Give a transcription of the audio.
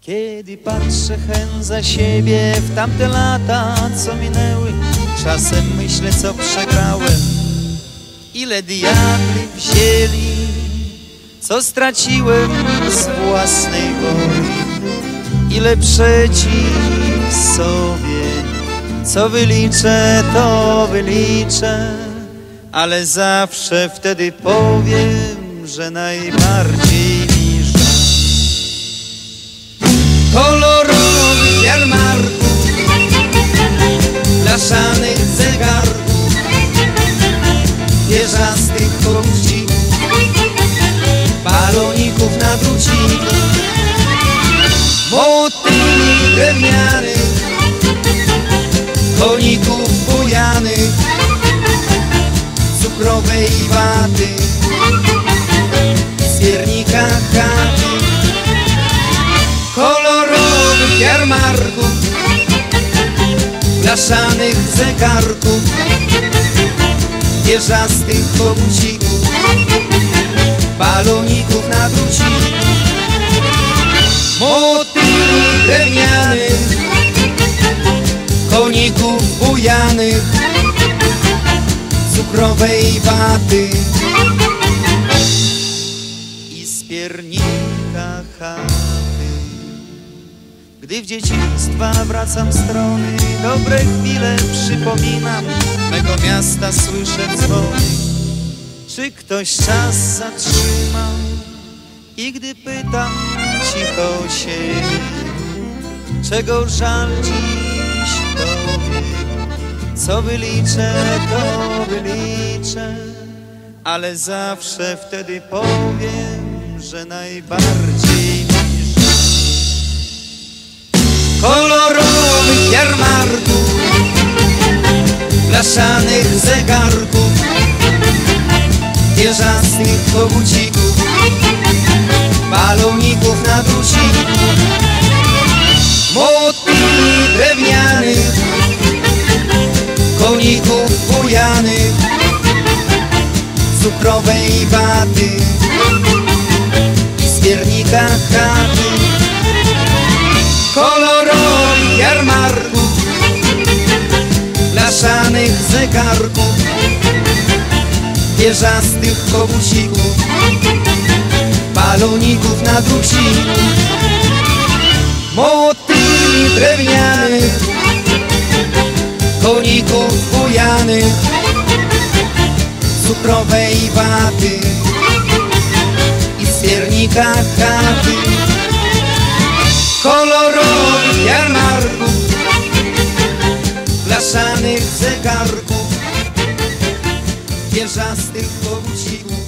Kiedy patrzę hen za siebie w tamte lata, co minęły, czasem myślę, co przegrałem. Ile diabli wzięli, co straciłem z własnej woli. Ile przeciw sobie, co wyliczę, to wyliczę, ale zawsze wtedy powiem, że najbardziej zegarków, wieżastych kołczyków, baloników na druciku, motyli drewnianych, koników bujanych, cukrowej waty, z piernika chaty, kolorowych jarmarków, blaszanych zegarków, wieżastych kogucików, baloników na druciku, motyli drewnianych, koników bujanych, cukrowej waty i z. Gdy w dzieciństwa wracam strony, dobre chwile przypominam, mego miasta słyszę dzwony. Czy ktoś czas zatrzymał? I gdy pytam cicho się, czego żal dziś tobie, co wyliczę, to wyliczę, ale zawsze wtedy powiem, że najbardziej Kolorowych jarmarków, blaszanych zegarków, wieżastych kogucików, baloników na druciku, motyli drewnianych, koników bujanych, cukrowej waty i z piernika chaty, kolorowych zegarków, wieżastych kogusików, baloników na druciku, motyli drewnianych, koników bujanych, cukrowej waty i z piernika zegarków, wieżastych kogucików,